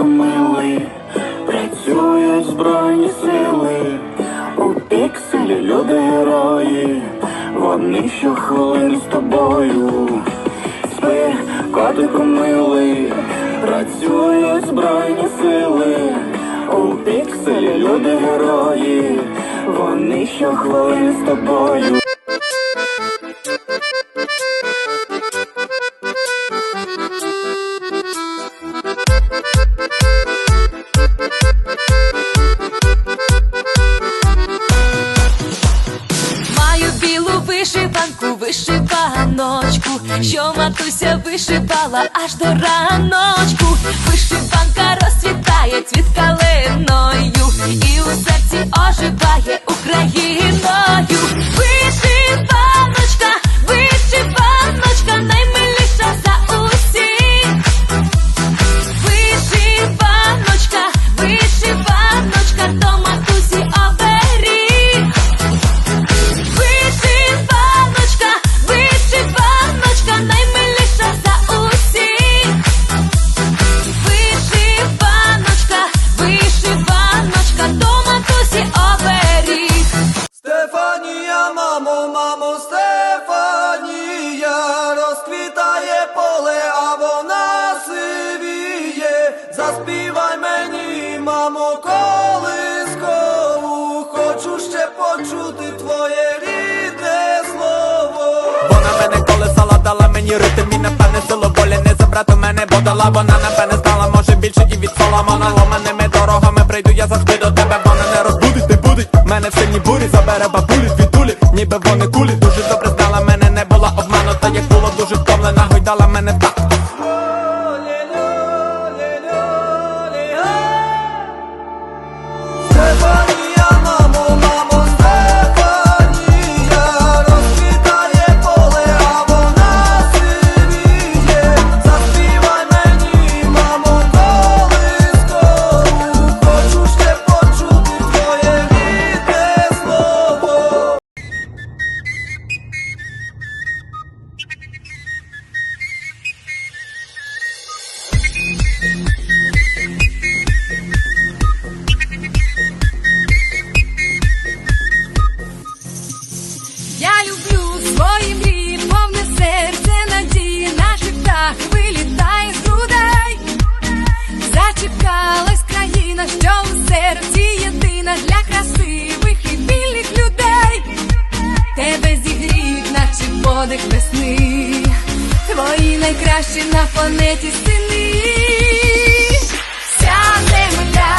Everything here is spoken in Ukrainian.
милий, працюють збройні сили, у пікселі люди герої, вони щохвилини з тобою. Спи, котику милий, працюють збройні сили, у пікселі люди герої, вони щохвилини з тобою. Вишиванку, вишиваночку, що матуся вишивала аж до раночку. Мамо, колискову, хочу ще почути твоє рідне слово. Вона мене колесала, дала мені ритм і напевне силу волі не забрати мене, бо дала вона напевне знала, може більше і від Соломона. Ломаними дорогами прийду, я завжди до тебе, вона не розбудить, не будить. Мене в сині бурі забере бабулі найкращі на планеті сини. Вся земля.